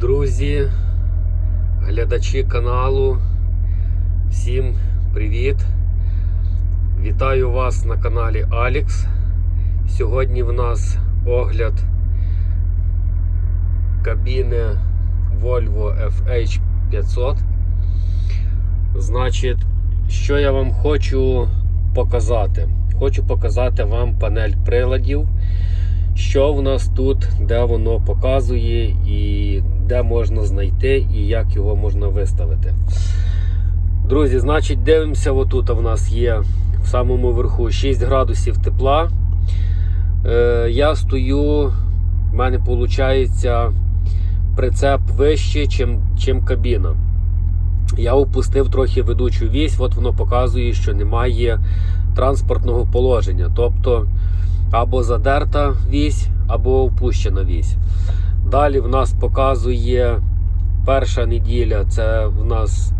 Друзі, глядачі каналу, всім привіт! Вітаю вас на каналі Алікс. Сьогодні в нас огляд кабіни Volvo FH500. Значить, що я вам хочу показати? Хочу показати вам панель приладів що в нас тут, де воно показує, і де можна знайти, і як його можна виставити. Друзі, значить, дивимося, отут в нас є в самому верху 6 градусів тепла. Е, Я стою, в мене виходить прицеп вище, чим, чим кабіна. Я опустив трохи ведучу вісь, от воно показує, що немає транспортного положення. Тобто або задерта вісь, або опущена вісь. Далі в нас показує перша неділя, це в нас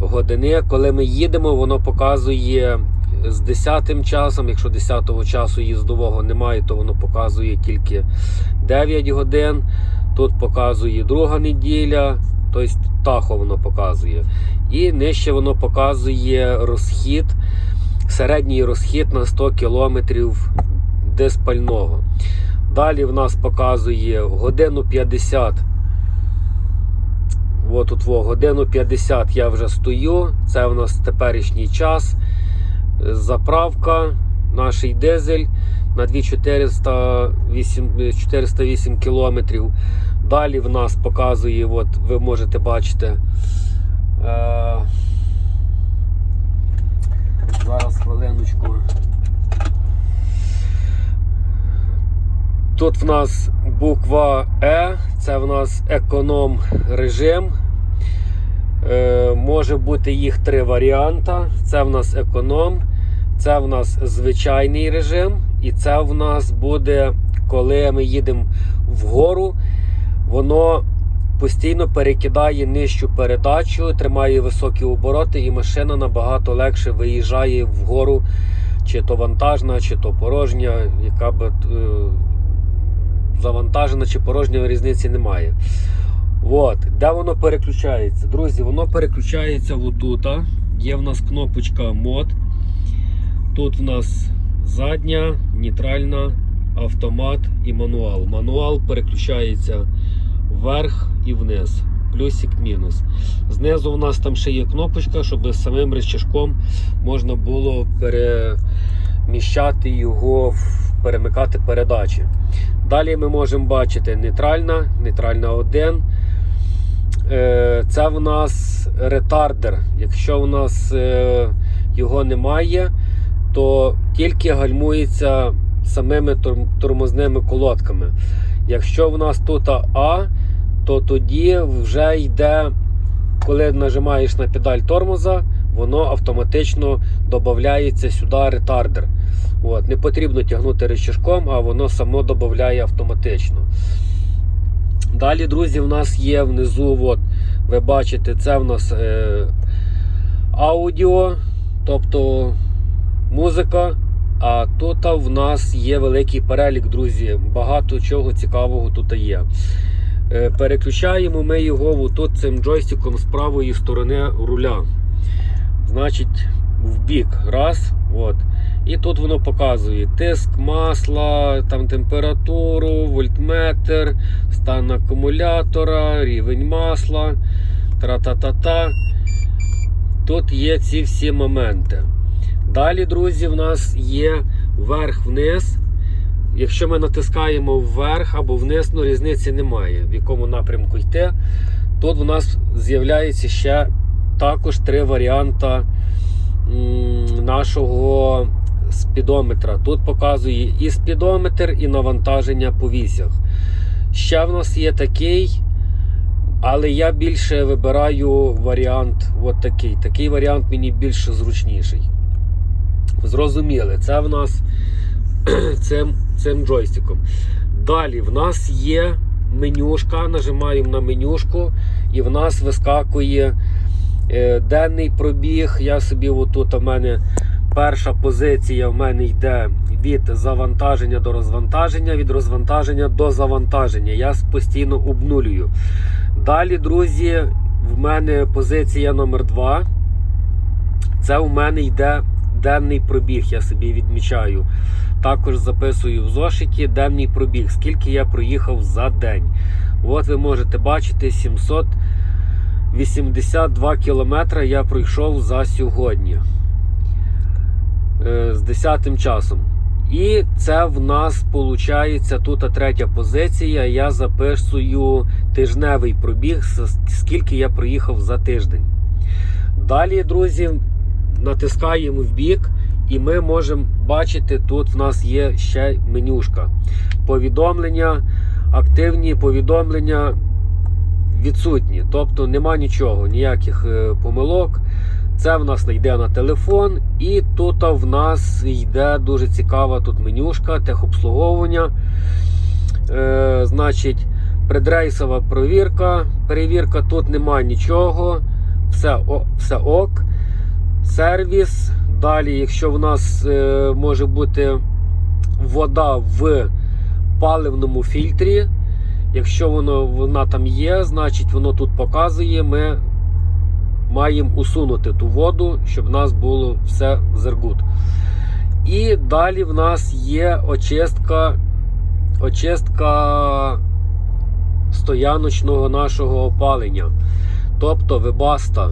години. Коли ми їдемо, воно показує з 10 часом. Якщо 10 часу їздового немає, то воно показує тільки 9 годин. Тут показує друга неділя, тобто тахо воно показує. І нижче воно показує розхід, середній розхід на 100 км диспального. Далі в нас показує годину 50. От тут во, годину 50 я вже стою. Це в нас теперішній час. Заправка, наш дизель на 2408 408 кілометрів. Далі в нас показує, от ви можете бачити. Е, зараз хвилиночку. Тут в нас буква Е, це в нас економ режим. Е, Може бути їх три варіанти. Це в нас економ, це в нас звичайний режим, і це в нас буде, коли ми їдемо вгору, воно постійно перекидає нижчу передачу, тримає високі обороти, і машина набагато легше виїжджає вгору, чи то вантажна, чи то порожня, яка би. Завантажена чи порожня різниці немає. От. Де воно переключається? Друзі, воно переключається отут. Є в нас кнопочка мод. Тут в нас задня, нейтральна, автомат і мануал. Мануал переключається вверх і вниз. Плюсик-мінус. Знизу в нас там ще є кнопочка, щоб самим речашком можна було переміщати його, перемикати передачі. Далі ми можемо бачити нейтральна, нейтральна 1. Е, це в нас ретардер. Якщо в нас е, його немає, то тільки гальмується самими тормозними колодками. Якщо в нас тут А, то тоді вже йде, коли нажимаєш на педаль тормоза, воно автоматично додається сюди ретардер. От, Не потрібно тягнути рычажком, а воно само додає автоматично. Далі, друзі, в нас є внизу, от, ви бачите, це в нас е, аудіо, тобто музика. А тут в нас є великий перелік, друзі. Багато чого цікавого тут є. Е, переключаємо ми його тут цим джойстиком з правої сторони руля. Значить, в бік. Раз. От. І тут воно показує тиск масла, там температуру, вольтметр, стан акумулятора, рівень масла. Тра-та-та-та. Тут є ці всі моменти. Далі, друзі, в нас є вверх-вниз. Якщо ми натискаємо вверх або вниз, ну різниці немає, в якому напрямку йти. Тут в нас з'являється ще також три варіанти нашого спідометра. Тут показує і спідометр, і навантаження по вісях. Ще в нас є такий, але я більше вибираю варіант от такий. Такий варіант мені більш зручніший. Зрозуміли, це в нас цим, цим джойстиком. Далі в нас є менюшка, нажимаємо на менюшку, і в нас вискакує е, денний пробіг. Я собі отут у мене перша позиція в мене йде від завантаження до розвантаження, від розвантаження до завантаження. Я постійно обнулюю. Далі, друзі, в мене позиція номер 2 Це у мене йде денний пробіг, я собі відмічаю. Також записую в зошиті денний пробіг, скільки я проїхав за день. От ви можете бачити 782 кілометри я пройшов за сьогодні з 10 часом. І це в нас виходить тут третя позиція. Я записую тижневий пробіг, скільки я проїхав за тиждень. Далі, друзі, натискаємо в бік, і ми можемо бачити, тут в нас є ще менюшка. Повідомлення, активні повідомлення відсутні. Тобто нема нічого, ніяких е, помилок. Це в нас не йде на телефон, і тут в нас йде дуже цікава тут менюшка, техобслуговування. Е, значить, предрейсова провірка. Перевірка тут немає нічого. Все, о, все ок. Сервіс. Далі, якщо в нас е, може бути вода в паливному фільтрі, якщо воно, вона там є, значить воно тут показує. Ми маємо усунути ту воду, щоб в нас було все зергут. І далі в нас є очистка, очистка стояночного нашого опалення. Тобто вебаста.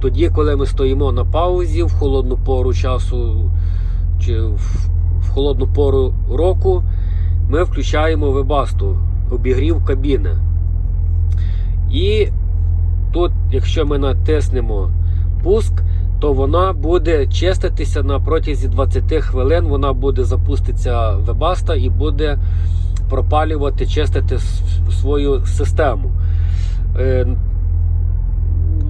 Тоді, коли ми стоїмо на паузі в холодну пору часу чи в, холодну пору року, ми включаємо вебасту, обігрів кабіни. І тут, якщо ми натиснемо пуск, то вона буде чиститися на протязі 20 хвилин. Вона буде запуститися вебаста і буде пропалювати, чистити свою систему. Е,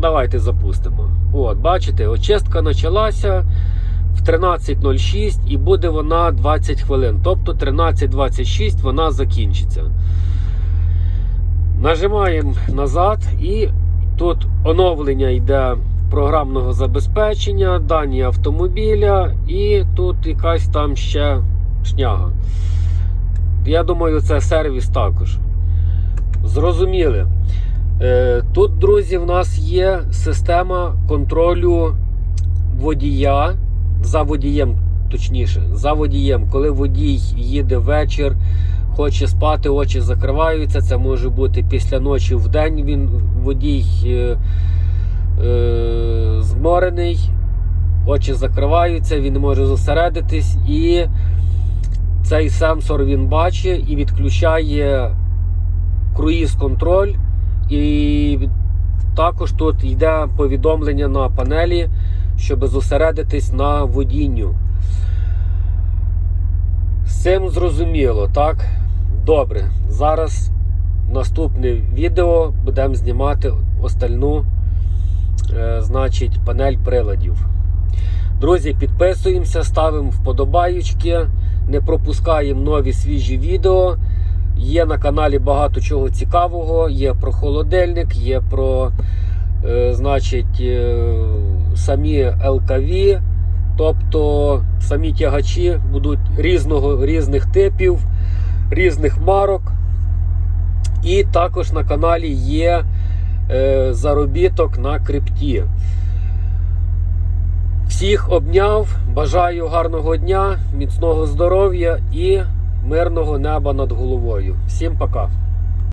Давайте запустимо. От, бачите, очистка почалася в 13.06 і буде вона 20 хвилин. Тобто 13.26 вона закінчиться. Нажимаємо назад і тут оновлення йде програмного забезпечення, дані автомобіля, і тут якась там ще шняга. Я думаю, це сервіс також. Зрозуміли. Е, Тут, друзі, в нас є система контролю водія за водієм, точніше, за водієм. Коли водій їде вечір, хоче спати, очі закриваються. Це може бути після ночі в день. Він водій е, е, зморений, очі закриваються, він не може зосередитись, і цей сенсор він бачить і відключає круїз-контроль. І також тут йде повідомлення на панелі, щоб зосередитись на водінню. Цим зрозуміло, так? Добре. Зараз наступне відео будемо знімати остальну е, значить, панель приладів. Друзі, підписуємося, ставимо вподобаючки, не пропускаємо нові свіжі відео. Є на каналі багато чого цікавого. Є про холодильник, є про е, значить, е, самі ЛКВ, тобто самі тягачі будуть різного, різних типів, різних марок. І також на каналі є е, заробіток на крипті. Всіх обняв, бажаю гарного дня, міцного здоров'я і мирного неба над головою. Всім пока!